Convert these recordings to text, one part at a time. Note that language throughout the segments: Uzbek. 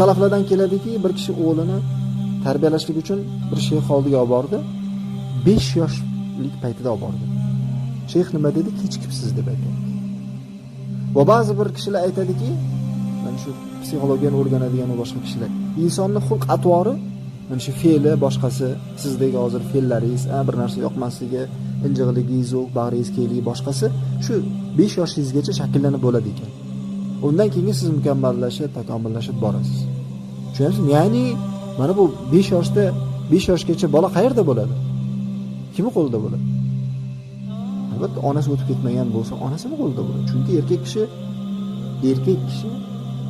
salaflardan keladiki bir kishi o'g'lini tarbiyalashlik uchun bir shayx oldiga olib bordi. 5 yoshlik paytida olib bordi. Shayx nima dedi? Kechikibsiz deb aytdi va ba'zi bir kishilar aytadiki mana shu psixologiyani o'rganadigan va boshqa kishilar insonni xulq atvori mana shu fe'li boshqasi sizdagi hozir fe'llaringiz a, bir narsa yoqmasligi injiqligingiz bag'ringiz kengligi boshqasi shu 5 yoshingizgacha shakllanib bo'ladi ekan. Undan keyin siz mukammallashib takomillashib borasiz. Tushunyapsizmi ya'ni mana bu 5 yoshda 5 yoshgacha bola qayerda bo'ladi? Kimni qo'lida bo'ladi? Albatta onasi o'tib ketmagan bo'lsa onasini qo'lida bo'ladi. Chunki erkak kishi erkak kishi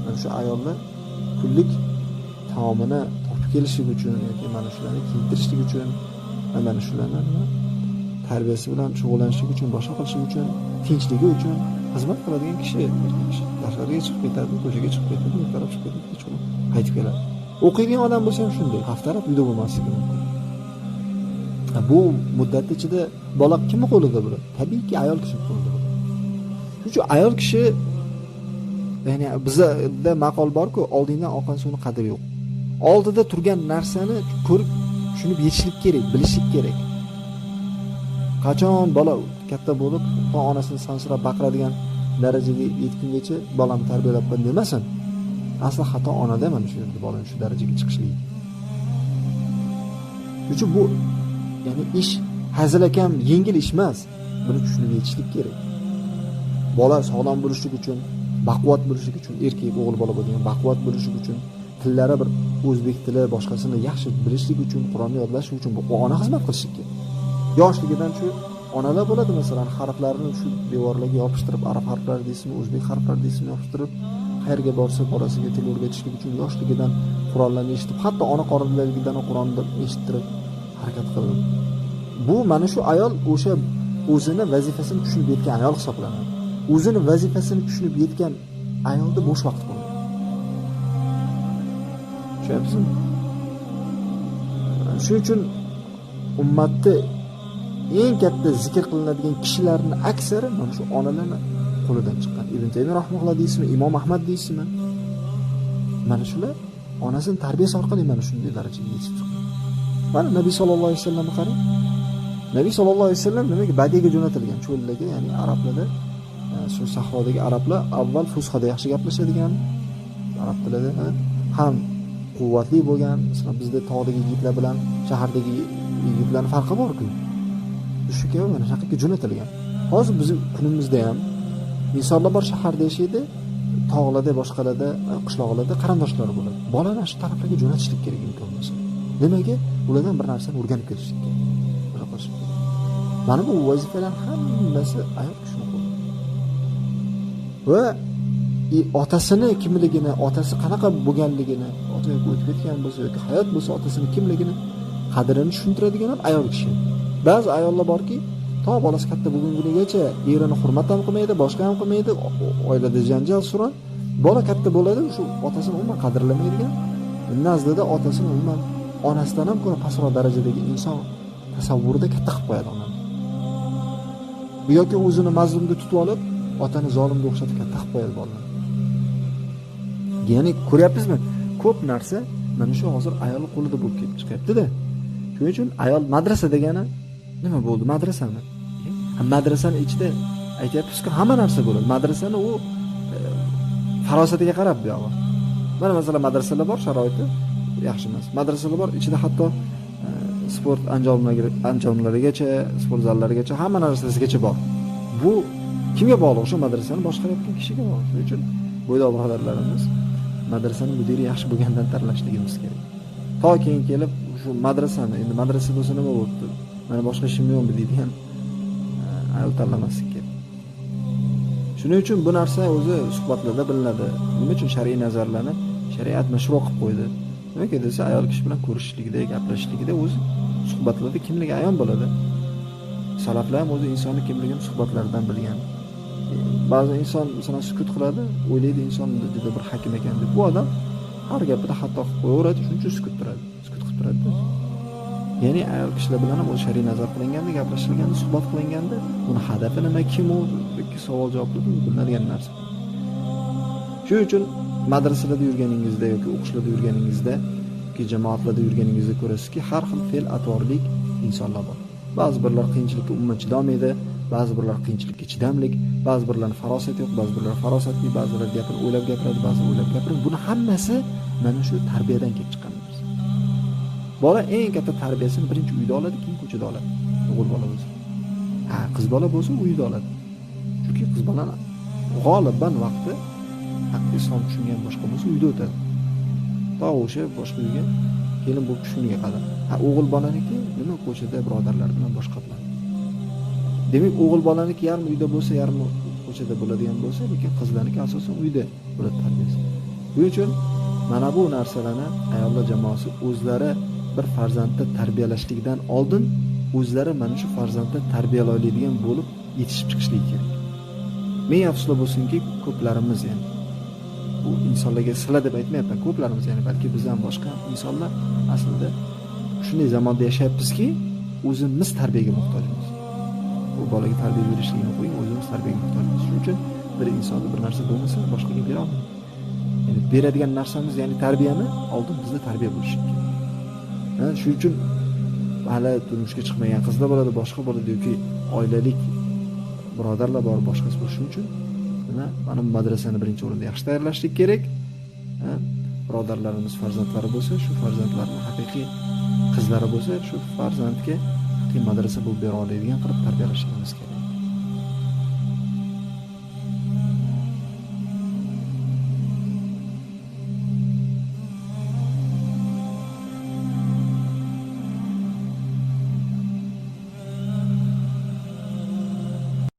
mana shu ayolni kunlik taomini topib kelishlik uchun yoki mana shularni kiyintirishlik uchun va mana shularni tarbiyasi bilan shug'ullanishlik uchun boshqa qilishlik uchun tinchligi uchun qiladigan kishi erkak kishi tashqariga chiqib ketadi ko'chaga chiqib ketadi ertalab chiqib ketadi kechqurun qaytib keladi o'qiydigan odam bo'lsa ham shunday haftalab uyda bo'lmasligi mumkin bu muddat ichida bola kimni qo'lida bo'ladi tabiiyki ayol kishi qo'lida shuning uchun ayol kishi ya'ni bizada maqol borku oldingdan oqqan suvni qadri yo'q oldida turgan narsani ko'rib tushunib yetishlik kerak bilishlik kerak qachon bola katta bo'lib ota onasini sansirab baqiradigan darajaga yetgungacha bolamni tarbiyalabman demasin asli xato onada mana shu yerda bolani shu darajaga chiqishligi shuning uchun bu ya'ni ish hazilakam yengil ish emas. Buni tushunib yetishlik kerak. Bola sog'lom bo'lishlik uchun baquvvat bo'lishlik uchun erkak o'g'il bola bo'lgan baquvvat bo'lishlik uchun tillari bir o'zbek tili boshqasini yaxshi bilishlik uchun qur'onni yodlash uchun bu ona xizmat qilishlik kerak. Yoshligidan shu onalar bo'ladi masalan harflarni shu devorlarga yopishtirib arab harflari deysizmi o'zbek harflari deysizmi yopishtirib qayerga borsa bolasiga til o'rgatishlik uchun yoshligidan qur'onlarni eshitib hatto ona qornidaligidan qur'onni eshittirib harakat qildi bu mana shu ayol o'sha o'zini vazifasini tushunib yetgan ayol hisoblanadi. O'zini vazifasini tushunib yetgan ayolda bo'sh vaqt bo'lmaydi tushunyapsizmi shuning uchun ummatni eng katta zikr qilinadigan kishilarni aksari mana shu onalarni qo'lidan chiqqan. Ibn taymiy rahmaulloh deysizmi imom ahmad deysizmi? Mana shular onasini tarbiyasi orqali mana shunday darajaga yetib chiqqan. Mana nabiy sallallohu alayhi vasallamni qarang. Nabiy sallallohu alayhi vasallam nimaga badiyaga jo'natilgan? Cho'llarga ya'ni arablarda e, shu sahrodagi arablar avval fusxada yaxshi gaplashadigan arab tilida ham quvvatli bo'lgan masalan bizda tog'dagi yigitlar bilan shahardagi yigitlarni farqi borku. Shu kabi mana shu yoqqa jo'natilgan. Hozir bizni kunimizda ham insonlar bor shaharda yashaydi tog'larda boshqalarda qishloqlarda qarindoshlari bo'ladi. Bolani shu taraflarga jo'natishlik kerak imkon bo'lsa. Nimaga ulardan bir narsani o'rganib kelishlik kerak. Mana bu vazifalar hammasi ayol kishini qo'lida va otasini kimligini otasi qanaqa bo'lganligini ota o'tib ketgan bo'lsa yoki hayot bo'lsa otasini kimligini qadrini tushuntiradigan ham ayol kishi. Ba'zi ayollar borki to bolasi katta bo'lgunigacha erini hurmat ham qilmaydi boshqa ham qilmaydi oilada janjal suron bola katta bo'ladi shu otasini umuman qadrlamaydigan. Nazdida otasini umuman onasidan ham ko'ra pastroq darajadagi inson tasavvurida katta qilib qo'yadi onani. Yoki o'zini mazlumga tutib olib otani zolimga o'xshatib katta qilib qo'yadi bolalarni ya'ni ko'ryapmizmi? Ko'p narsa mana shu hozir ayol qo'lida bo'lib kelib chiqyaptida. Shuning uchun ayol madrasa degani nima bo'ldi? Madrasami? Ha, madrasani ichida aytyapmizku hamma narsa bo'ladi. Madrasani u e, farosatiga qarab buyog'i mana masalan madrasalar bor sharoiti yaxshi emas. Madrasalar bor ichida hatto e, sport anjomlari- anjomlarigacha sport zallarigacha hamma narsasigacha bor. Bu kimga bog'liq? O'sha madrasani boshqarayotgan kishiga bog'liq. Shuning uchun bo'ydoq birodarlarimiz madrasani mudiri yaxshi bo'lgandan tanlashligimiz kerak. To keyin kelib shu madrasani endi madrasa bo'lsa nima bo'libdi mana boshqa ishim yo'qmi deydigan e, ham ayol tanlamaslik kerak. Shuning uchun bu narsa o'zi suhbatlarda bilinadi. Nima uchun shar'iy nazarlarni shariat mashru qilib qo'ydi? Nimaga desa ayol kishi bilan ko'rishishligida gaplashishligida o'zi suhbatlarda kimligi ayon bo'ladi. Salaflar ham o'zi insonni kimligini suhbatlaridan bilgan. E, ba'zi inson masalan sukut qiladi o'ylaydi inson juda bir hakim ekan deb. Bu odam har gapida xato qilib qo'yaveradi shuning uchun sukut turadi sukut qilib turadida. Ya'ni ayol kishilar bilan ham o'zi shar'iy nazar qilinganda gaplashilganda suhbat qilinganda uni hadafi nima kim u savol javoblar bilinadigan narsa. Shuning uchun madrasalarda yurganingizda yoki o'qishlarda yurganingizda yoki jamoatlarda yurganingizda ko'rasizki har xil fe'l atvorlik insonlar bor. Ba'zi birlar qiyinchilikka umuman chidolmaydi ba'zi birlar qiyinchilikka chidamlik ba'zi birlarni farosati yo'q ba'zi birlar farosatli ba'zilar gapini o'ylab gapiradi ba'zi o'ylab gapiradi. Buni hammasi mana shu tarbiyadan kelib chiqqan. Bola eng katta tarbiyasini birinchi uyda oladi keyin ko'chada oladi. O'g'il bola bo'lsa ha qiz bola bo'lsa uyda oladi. Chunki qiz bolani g'oliban vaqti haqiqiy islom tushungan boshqa bo'lsa uyda o'tadi. To o'sha boshqa uyga kelin bo'lib tushuniga qadar. Ha o'g'il bolaniki nima ko'chada birodarlar bilan boshqa bilan demak o'g'il bolaniki yarmi uyda bo'lsa yarmi ko'chada bo'ladigan bo'lsa lekin qizlarniki asosan uyda bo'ladi tarbiyasi. Shuning uchun mana bu narsalarni ayollar jamoasi o'zlari bir farzandni tarbiyalashlikdan oldin o'zlari mana shu farzandni tarbiyalaydigan bo'lib yetishib chiqishligi kerak. Ming afsuslar bo'lsinki ko'plarimiz ya'ni bu insonlarga sila deb aytmayapman ko'plarimiz ya'ni balki bizdan boshqa insonlar aslida shunday zamonda yashayapmizki o'zimiz tarbiyaga muhtojmiz. Bu bolaga tarbiya berishlikni qo'ying o'zimiz tarbiyaga muhtojmiz. Shuning uchun bir insonni bir narsa bo'lmasa boshqaga bera olmaydi ya'ni beradigan narsamiz ya'ni tarbiyani oldin bizda tarbiya bo'lishi kerak. Shuning uchun hali turmushga chiqmagan qizlar bo'ladi boshqa bo'ladi yoki oilalik birodarlar bor boshqasi bor shuning uchun nima mana bu madrasani birinchi o'rinda yaxshi tayyorlashlik kerak. Birodarlarimiz farzandlari bo'lsa shu farzandlarni haqiqiy qizlari bo'lsa shu farzandga haqiqiy madrasa bo'lib bera oladigan qilib tarbiyalashligimiz kerak.